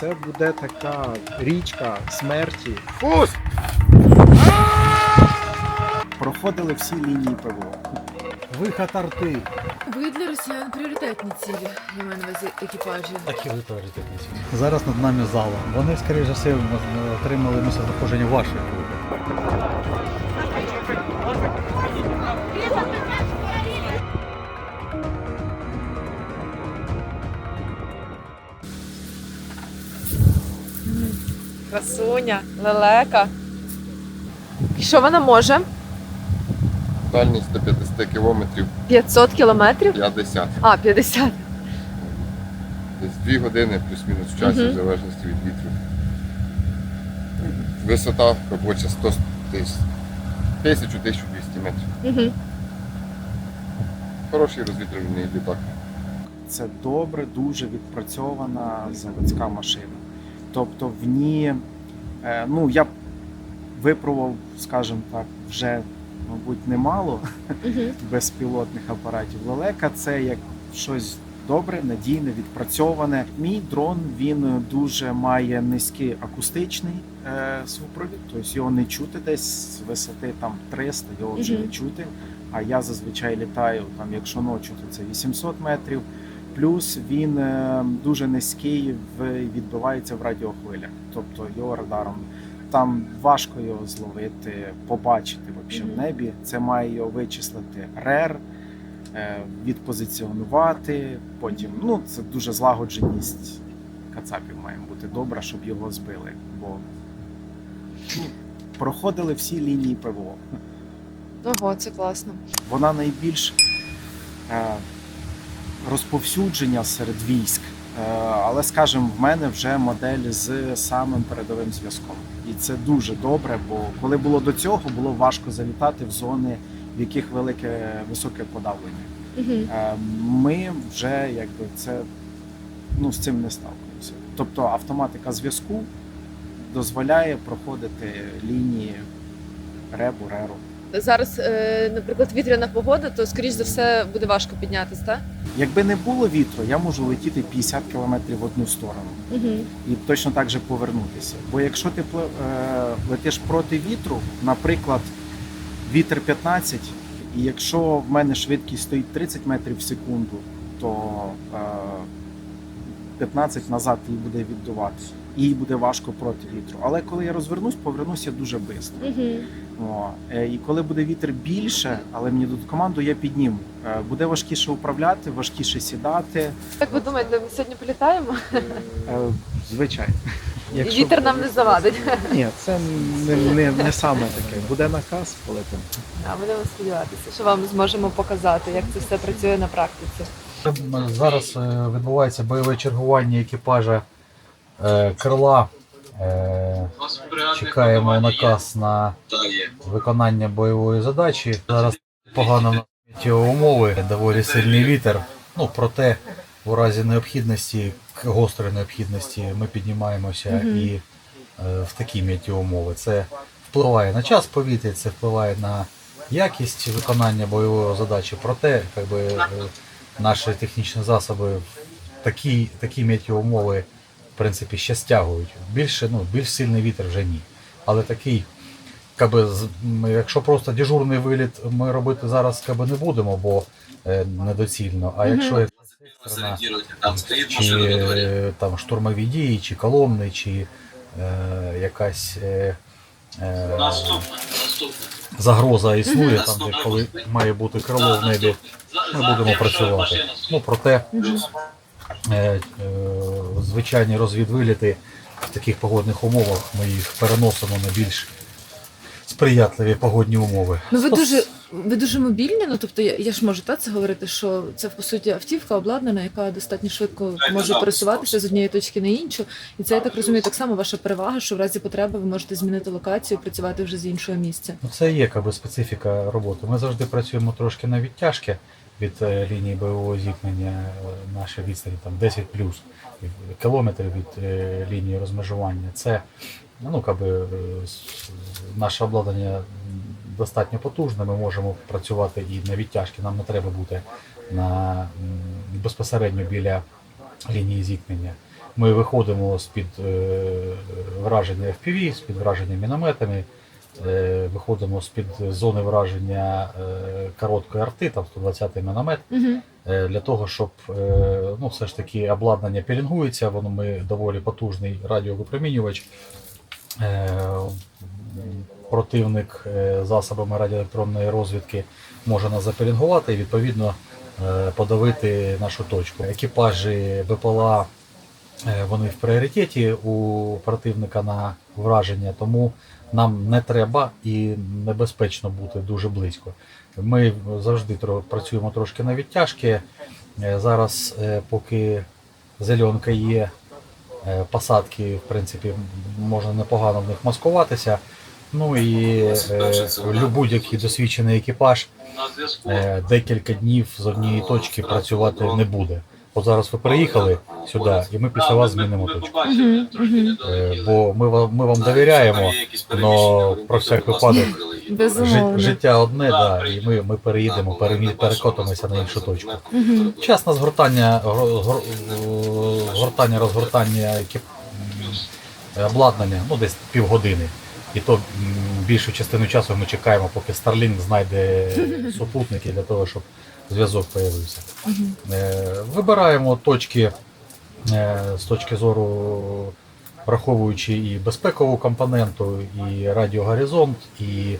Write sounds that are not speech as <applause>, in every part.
Це буде така річка смерті. Фус! Проходили всі лінії ПВО. Вихід арти. Ви для росіян пріоритетні цілі, я маю на увазі екіпажі. Так і ви пріоритетні. Зараз над нами зала. Вони, скоріше за все, отримали місце знаходження вашої групи. Красуня, лелека. І що вона може? Дальність до 50 кілометрів 500 кілометрів? 50. А, 50. Десь 2 години плюс-мінус в часі, Мгм. в залежності від вітру. Висота робоча 100 тисяч. 1000-1200 метрів. Угу. Хороший розвітрювальний літак. Це добре, дуже відпрацьована заводська машина. Тобто в ній, ну я випробував, скажімо так, вже, мабуть, немало Угу. <laughs> безпілотних апаратів. Лелека це як щось добре, надійне, відпрацьоване. Мій дрон він дуже має низький акустичний е, супровід, тобто його не чути десь з висоти там 300, його вже Мгм. не чути. А я зазвичай літаю там, якщо ночі, то це 800 метрів. Плюс він е, дуже низький відбивається в радіохвилях, тобто його радаром. Там важко його зловити, побачити вообще в небі. Це має його вичислити РЕР, е, відпозиціонувати. Потім ну це дуже злагодженість кацапів має бути добра, щоб його збили. Бо ну, проходили всі лінії ПВО. Ого, це класно. Вона найбільш е, розповсюдження серед військ. Е, але, скажімо, в мене вже модель з самим передовим зв'язком. І це дуже добре, бо коли було до цього, було важко залітати в зони, в яких велике високе подавлення. Угу. Е, Ми вже якби це ну, з цим не сталкуємося. Тобто автоматика зв'язку дозволяє проходити лінії ребу, реру. Зараз, е, наприклад, вітряна погода, то скоріш за все буде важко піднятися, так? Якби не було вітру, я можу летіти 50 км в одну сторону Угу. і точно так же повернутися. Бо якщо ти е, летиш проти вітру, наприклад, вітер 15, і якщо в мене швидкість стоїть 30 метрів в секунду, то е, 15 назад її буде віддувати. І їй буде важко проти вітру. Але коли я розвернусь, повернуся дуже швидко. Угу. Е, і коли буде вітер більше, але мені дадуть команду, я підніму. Е, Буде важкіше управляти, важкіше сідати. Як ви думаєте, ми сьогодні політаємо? Е, Звичайно. І вітер нам не завадить. Ні, це не, не, не саме таке. Буде наказ, полетимо. А будемо сподіватися, що вам зможемо показати, як це все працює на практиці. Зараз відбувається бойове чергування екіпажа крила. Е, Чекаємо наказ на виконання бойової задачі. Зараз погано нас доволі сильний вітер. Ну, проте, у разі необхідності, гострої необхідності, ми піднімаємося Мгм. і е, в такі метеоумови. Це впливає на час повітря, це впливає на якість виконання бойової задачі. Проте, якби, е, наші технічні засоби в такі, такі метеоумови в принципі ще стягують. Більше, ну, більш сильний вітер вже ні. Але такий, каби, якщо просто дежурний виліт ми робити зараз каби, не будемо, бо е, недоцільно. А якщо якась екстрена, чи е, там штурмові дії, чи коломни, чи е, якась е, е, загроза існує, там де коли має бути крило в небі, ми будемо працювати. Ну проте звичайні розвідвиліти в таких погодних умовах ми їх переносимо на більш сприятливі погодні умови. Ну ви дуже ви дуже мобільні. Ну тобто я, я ж можу так це говорити, що це по суті автівка обладнана, яка достатньо швидко може пересуватися з однієї точки на іншу. І це я так розумію, так само ваша перевага, що в разі потреби ви можете змінити локацію, і працювати вже з іншого місця. Ну, це є якби, специфіка роботи. Ми завжди працюємо трошки на відтяжки від е, лінії бойового зіткнення. Е, Наші відстані там 10 плюс кілометрів від е, лінії розмежування. Це ну, е, наше обладнання достатньо потужне. Ми можемо працювати і на відтяжки. Нам не треба бути на, безпосередньо біля лінії зіткнення. Ми виходимо з-під е, враження FPV, з-під враження мінометами, виходимо з-під зони враження е, короткої арти, там 120-й міномет, Угу. е, для того, щоб е, ну, все ж таки обладнання пілінгується, воно ми доволі потужний радіовипромінювач. Е, Противник е, засобами радіоелектронної розвідки може нас запелінгувати і відповідно е, подавити нашу точку. Екіпажі БПЛА е, вони в пріоритеті у противника на враження, тому нам не треба і небезпечно бути дуже близько. Ми завжди працюємо трошки на відтяжки. Е, Зараз, е, поки зеленка є, е, посадки, в принципі, можна непогано в них маскуватися. Ну і е, будь-який досвідчений екіпаж е, декілька днів з однієї точки працювати не буде. От зараз ви приїхали сюди, і ми після вас змінимо точку. Е, Бо ми вам, ми вам довіряємо, але про всяк випадок життя одне, да, і ми, ми переїдемо, перемі- перекотимося на іншу точку. Час на згортання, гро- гор- е, згортання, розгортання екіп... м, обладнання, ну десь півгодини. І то м, більшу частину часу ми чекаємо, поки Starlink знайде <laughs> супутники для того, щоб зв'язок з'явився. Е, Вибираємо точки е, з точки зору, враховуючи і безпекову компоненту, і радіогоризонт, і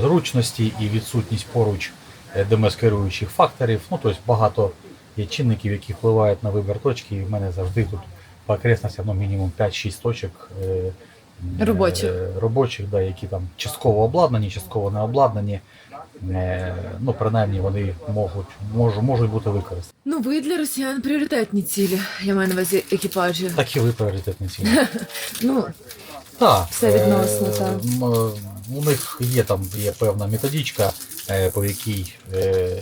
зручності, і відсутність поруч е, демаскируючих факторів. Ну, тобто багато є чинників, які впливають на вибір точки, і в мене завжди тут по окресностям ну, мінімум 5-6 точок. Робочих. робочих, да, які там частково обладнані, частково не обладнані. Ну, принаймні вони можуть, можуть, можуть бути використані. Ну, ви для росіян пріоритетні цілі. Я маю на увазі екіпажі. Так і ви пріоритетні цілі. <laughs> Ну, Так, Все відносно, е, так. е, У них є там є певна методичка, е, по якій е,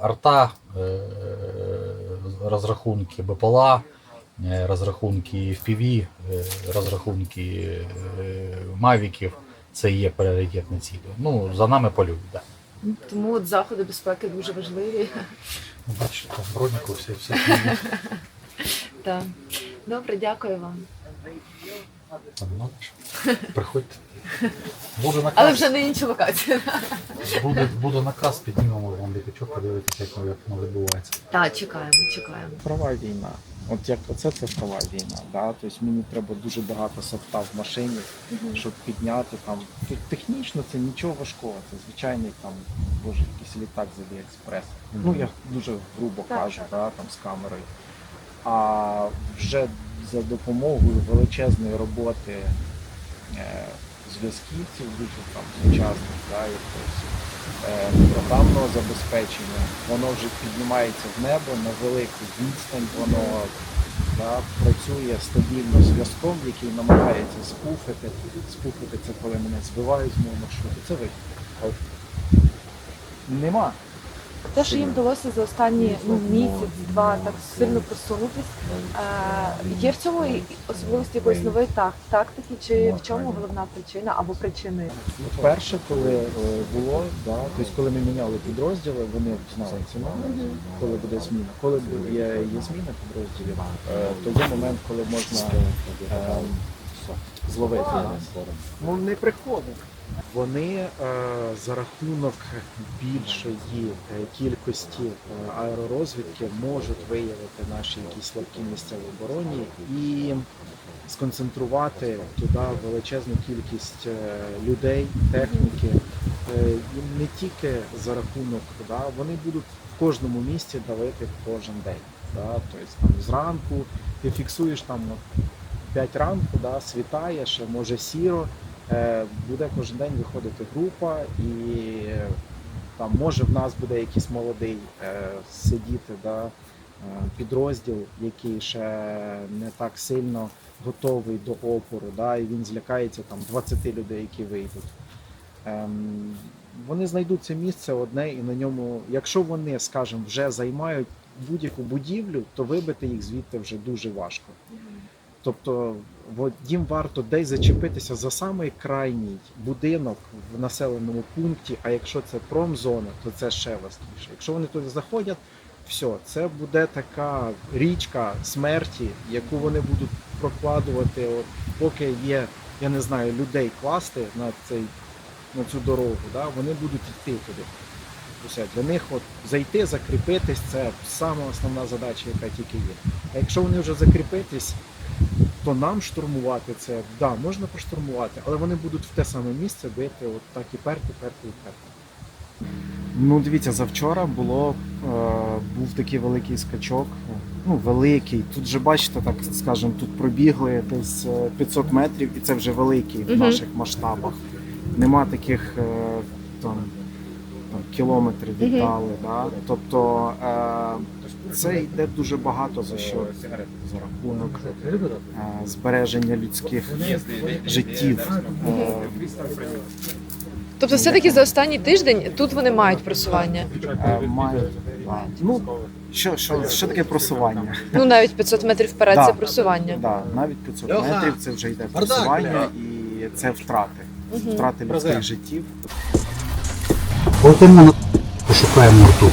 арта, розрахунки БПЛА, розрахунки FPV, розрахунки мавіків. Це є пріоритетні цілі. Ну, за нами полюють. Да. Тому от заходи безпеки дуже важливі. Ну, Бачите, там броніку все, все. <laughs> Так. Добре, дякую вам. Ну, Приходьте. Буде наказ. Але вже на іншу локацію. Буде, буде наказ, піднімемо вам літачок, подивитися, як, як воно відбувається. Так, чекаємо, чекаємо. Права війна. От як оце це війна. Да? Тобто мені треба дуже багато софта в машині, щоб підняти там. Тут технічно це нічого важкого, це звичайний там, боже, якийсь літак з Аліекспрес. Ну я дуже грубо Так, кажу, так. да, там з камерою. А вже за допомогою величезної роботи е, зв'язківців, дуже там сучасних, да, якогось е, програмного забезпечення, воно вже піднімається в небо на велику відстань, воно да, працює стабільно зв'язком, який намагається спуфити. Спуфити це коли мене збивають з мого маршруту. Це ви. Нема. Те, що їм вдалося за останні ну, місяць-два так сильно просунутись, е, є в цьому і особливості якоїсь нової тактики, чи в чому головна причина або причини? Перше, коли е, було, да, тобто коли ми міняли підрозділи, вони знали ціну, коли буде зміна. Коли є, є зміна підрозділів, е, то є момент, коли можна е, зловити. Ну не приходить. Вони е, за рахунок більшої е, кількості е, аеророзвідки можуть виявити наші якісь слабкі місця в обороні і сконцентрувати туди величезну кількість людей, техніки. І не тільки за рахунок, да, вони будуть в кожному місці давити кожен день. Да, тобто там зранку ти фіксуєш там от, 5 ранку, да, світає, ще може сіро. Е, буде кожен день виходити група, і е, там може в нас буде якийсь молодий е, сидіти да, підрозділ, який ще не так сильно готовий до опору, да, і він злякається там 20 людей, які вийдуть. Ем, вони знайдуть це місце одне і на ньому, якщо вони, скажімо, вже займають будь-яку будівлю, то вибити їх звідти вже дуже важко. Тобто от їм варто десь зачепитися за самий крайній будинок в населеному пункті, а якщо це промзона, то це ще важкіше. Якщо вони туди заходять, все, це буде така річка смерті, яку вони будуть прокладувати, от, поки є, я не знаю, людей класти на цей на цю дорогу, да, вони будуть йти туди. Усе. Для них от зайти, закріпитись це сама основна задача, яка тільки є. А якщо вони вже закріпитись, то нам штурмувати це, да, можна поштурмувати, але вони будуть в те саме місце бити, от так і перти, перти, і перти. Ну, дивіться, завчора було, е, був такий великий скачок. Ну, великий. Тут же бачите, так скажемо, тут пробігли десь е, 500 метрів, і це вже великий в наших масштабах. Нема таких е, там, там кілометрів віддали. Да? Тобто е, це йде дуже багато за що за рахунок е, збереження людських життів. Тобто, все-таки за останній тиждень тут вони мають просування. е, мають. Ну, що, що, що таке просування? Ну навіть 500 метрів вперед Да. це просування. Да, навіть 500 метрів це вже йде просування і це втрати. Втрати людських життів. Полетимо на пошукаємо рту.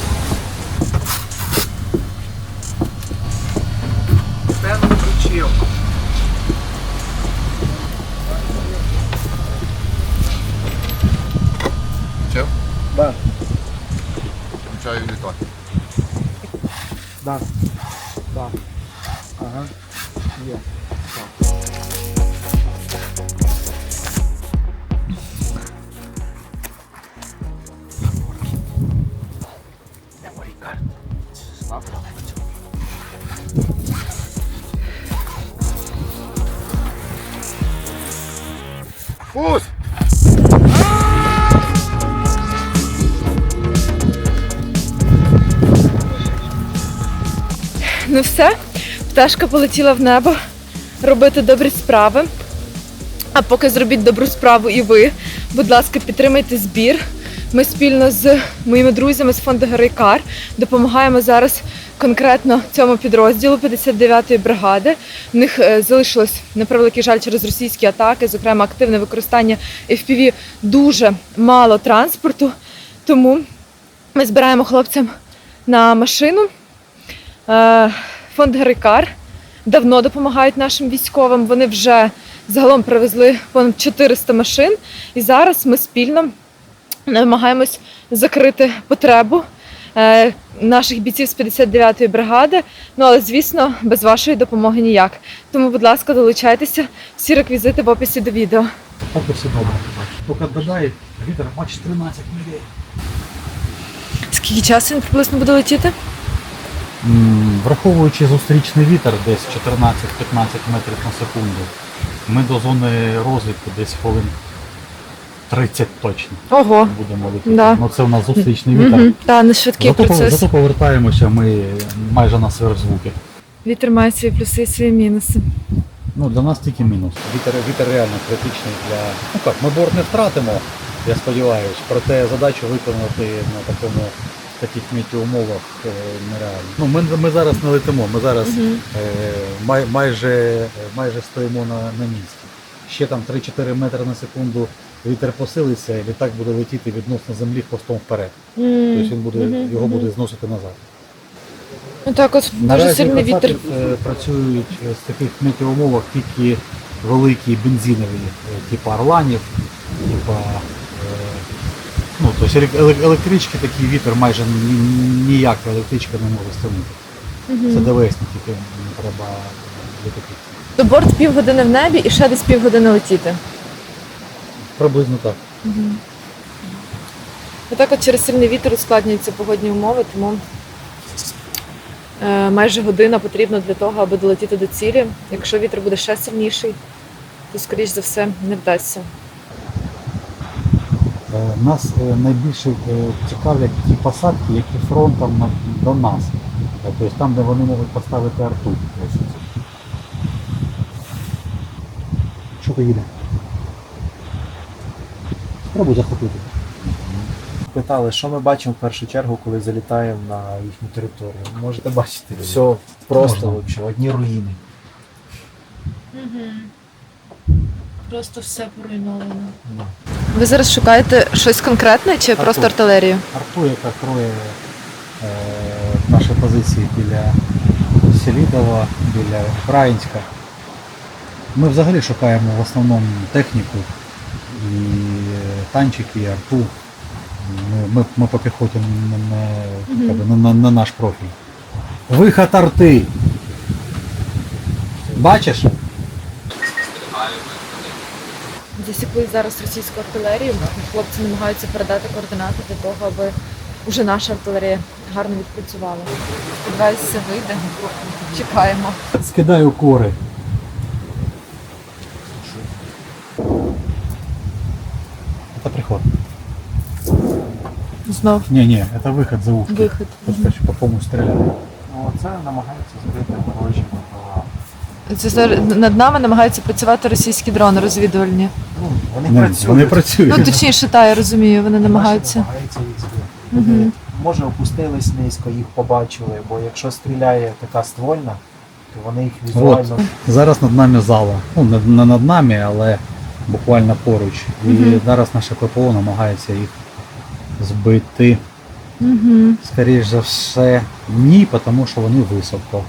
Пусть! Ну все, пташка полетіла в небо робити добрі справи. А поки зробіть добру справу і ви, будь ласка, підтримайте збір. Ми спільно з моїми друзями з фонду Геройкар допомагаємо зараз конкретно цьому підрозділу 59-ї бригади. В них е, залишилось на превеликий жаль через російські атаки, зокрема активне використання FPV дуже мало транспорту. Тому ми збираємо хлопцям на машину. Е, Фонд Герикар давно допомагають нашим військовим. Вони вже загалом привезли понад 400 машин. І зараз ми спільно намагаємось закрити потребу е, наших бійців з 59-ї бригади. Ну але звісно, без вашої допомоги ніяк. Тому, будь ласка, долучайтеся. Всі реквізити в описі до відео. Поки все добре. Поки додає, вітер бач 13 міль. Скільки часу він приблизно буде летіти? Враховуючи зустрічний вітер десь 14-15 метрів на секунду, ми до зони розвідку десь хвилин 30 точно Ого. будемо летіти. Да. Ну це у нас зустрічний вітер. Угу. Та не швидкий Зато, процес. зато повертаємося ми майже на сверхзвуки. Вітер має свої плюси і свої мінуси. Ну, для нас тільки мінус. Вітер, вітер реально критичний для. Ну як, ми борт не втратимо, я сподіваюся, проте задачу виконати на такому в таких метеоумовах е, нереально. Ну, ми, ми зараз не летимо, ми зараз Мгм. е, май, майже, майже стоїмо на, на місці. Ще там 3-4 метри на секунду вітер посилиться, і літак буде летіти відносно землі хвостом вперед. М, Тобто він буде, мгм, його буде зносити назад. Ну так от дуже сильний вітер. Е, працюють е, з таких метеоумовах тільки великі бензинові, типу орланів, типу, ну, тобто елек- елек- електрички такий вітер майже ніяка електричка не може стримати. Це Мгм. ДВС, тільки треба літати. То борт півгодини в небі і ще десь півгодини летіти. Приблизно так. Отак от через сильний вітер ускладнюються погодні умови, тому е, майже година потрібна для того, аби долетіти до цілі. Якщо вітер буде ще сильніший, то скоріш за все не вдасться. Е, Нас е, найбільше цікавлять ті посадки, які фронтом до нас. Тобто там, де вони можуть поставити арту. Що то їде? Спробуй захопити. Питали, що ми бачимо в першу чергу, коли залітаємо на їхню територію. Можете бачити, все просто вообще, одні руїни. Просто все поруйновано. Ви зараз шукаєте щось конкретне чи Арту. просто артилерію? Арту, яка кроє е, наші позиції біля Селідова, біля Українська. Ми взагалі шукаємо в основному техніку і танчики, арту. Ми, ми, ми по піхоті не, не, не, не, не наш профіль. Виход арти. Бачиш? Засікли зараз російську артилерію. Хлопці намагаються передати координати для того, аби уже наша артилерія гарно відпрацювала. Сподіваюся, вийде. Чекаємо. Скидаю кори. Это приход. Знов Не, не, это выход за ушки. вихід. Просто по кому стреляют. Ну, це намагаються збити ворожі БПЛА. Це зараз над нами намагаються працювати російські дрони розвідувальні. Ну, вони Не, працюють. вони працюють. Ну точніше, та я розумію, вони намагаються. Намагаються їх збити. Мгм. Може, опустились низько, їх побачили, бо якщо стріляє така ствольна, то вони їх візуально. Зараз над нами зала. Ну, не, не над нами, але буквально поруч. І Мгм. зараз наше ППО намагається їх збити. Угу. Скоріше за все, ні, тому що вони високо.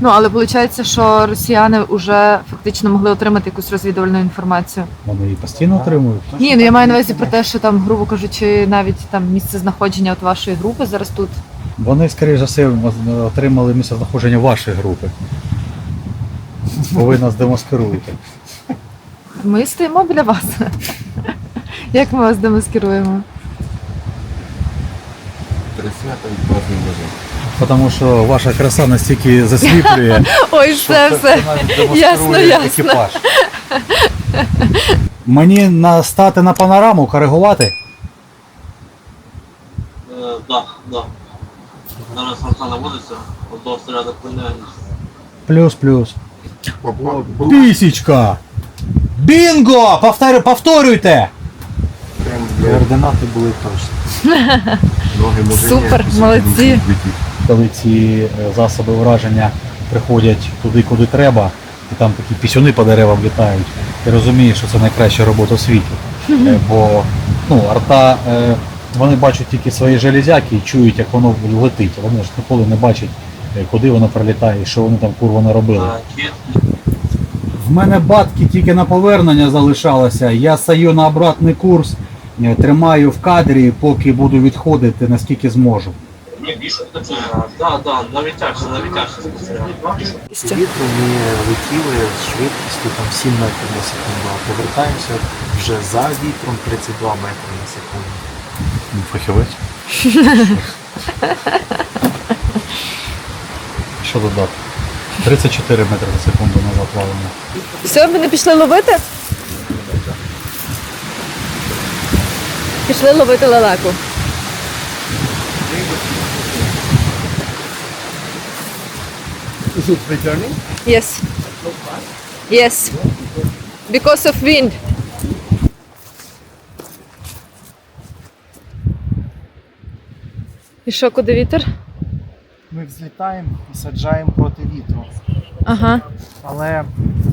Ну але виходить, що росіяни вже фактично могли отримати якусь розвідувальну інформацію. Вони її постійно отримують. Ні, ну я маю на увазі про те, що там, грубо кажучи, навіть там місце знаходження от вашої групи зараз тут. Вони, скоріше за все, отримали місце знаходження вашої групи. Бо ви нас демаскируєте. Ми стоїмо біля вас. Як ми вас демаскируємо? Вас не. Тому що ваша краса настільки засліплює, <laughs> Ой, що все, це все. Ясно, ясно. екіпаж. Мені настати на панораму, коригувати? Е, да, да. Зараз арта наводиться, одного снаряда пиляє. Плюс-плюс. Тисячка! Бінго! Повторю, повторюйте! Прям, Координати були точні. <laughs> Супер, молодці. Коли ці е, засоби враження приходять туди, куди треба, і там такі пісюни по деревам літають, ти розумієш, що це найкраща робота у світі. Е, Бо ну, арта, е, вони бачать тільки свої железяки і чують, як воно летить. Вони ж ніколи не бачать, куди воно прилітає що вони там курва наробили. В мене батки тільки на повернення залишалося. Я стаю на обратний курс, тримаю в кадрі, поки буду відходити, наскільки зможу. Ні, більше не це. Да, да, на відтяжці, на. Вітру ми летіли з швидкістю там 7 метрів на секунду, а повертаємося вже за вітром 32 метри на секунду. Фахівець. <laughs> Що додати? 34 метри на секунду назад валимо. Все, ви не пішли ловити? Пішли ловити лелеку. Is it returning? Yes. Yes. Because of wind. І що, куди вітер? Ми взлітаємо і саджаємо проти вітру. Ага. Але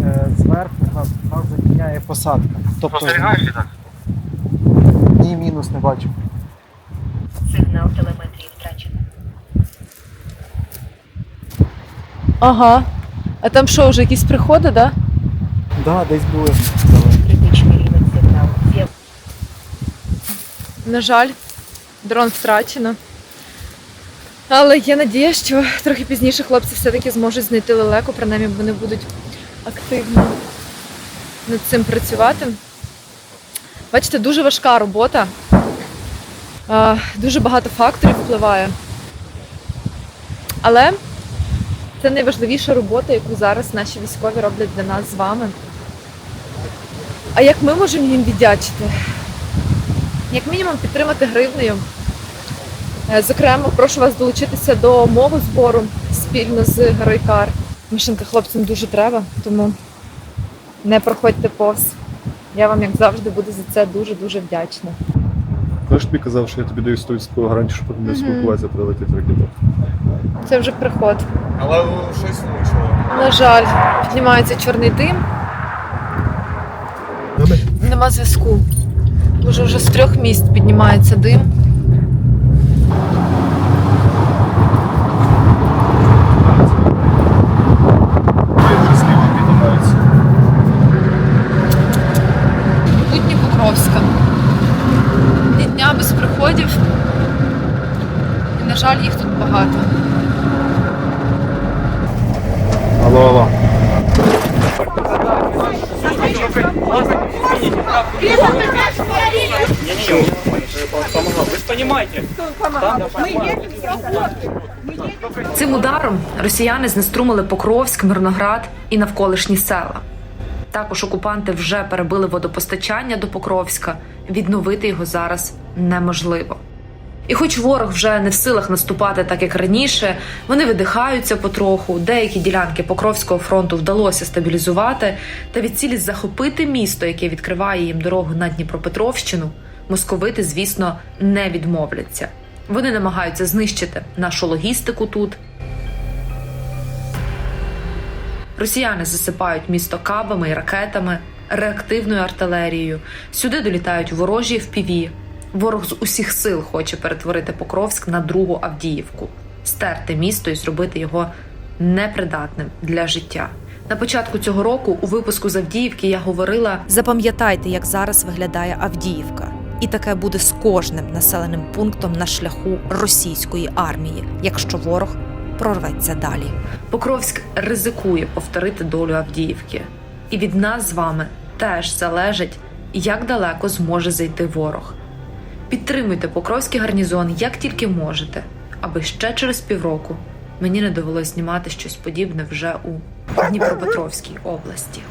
е, зверху нас, нас заміняє посадка. Тобто, ні, мінус не бачу. Сигнал телеметрії втрачено. Ага. А там що, вже якісь приходи, да? Да, десь були. Критичний рівень сигналу. На жаль, дрон втрачено. Але є надія, що трохи пізніше хлопці все-таки зможуть знайти лелеку, принаймні вони будуть активно над цим працювати. Бачите, дуже важка робота. Дуже багато факторів впливає. Але це найважливіша робота, яку зараз наші військові роблять для нас з вами. А як ми можемо їм віддячити? як мінімум підтримати гривнею. Е, Зокрема, прошу вас долучитися до мого збору спільно з Геройкар. Машинка хлопцям дуже треба, тому не проходьте повз. Я вам, як завжди, буду за це дуже-дуже вдячна. Хто ж тобі казав, що я тобі даю 100% гарантію, що потім не спілкуватися прилетить ракета. Це вже приход. Але щось влучило. На жаль, піднімається чорний дим. Нема зв'язку. Уже вже з трьох місць піднімається дим. Цим ударом росіяни знеструмили Покровськ, Мирноград і навколишні села. Також окупанти вже перебили водопостачання до Покровська. Відновити його зараз неможливо. І хоч ворог вже не в силах наступати так, як раніше, вони видихаються потроху. Деякі ділянки Покровського фронту вдалося стабілізувати, та від цілі захопити місто, яке відкриває їм дорогу на Дніпропетровщину, московити, звісно, не відмовляться. Вони намагаються знищити нашу логістику тут. Росіяни засипають місто кабами і ракетами, реактивною артилерією. Сюди долітають ворожі впіві. Ворог з усіх сил хоче перетворити Покровськ на другу Авдіївку, стерти місто і зробити його непридатним для життя. На початку цього року у випуску з Авдіївки я говорила: Запам'ятайте, як зараз виглядає Авдіївка. І таке буде з кожним населеним пунктом на шляху російської армії, якщо ворог прорветься далі. Покровськ ризикує повторити долю Авдіївки. І від нас з вами теж залежить, як далеко зможе зайти ворог. Підтримуйте Покровський гарнізон як тільки можете, аби ще через півроку мені не довелось знімати щось подібне вже у Дніпропетровській області.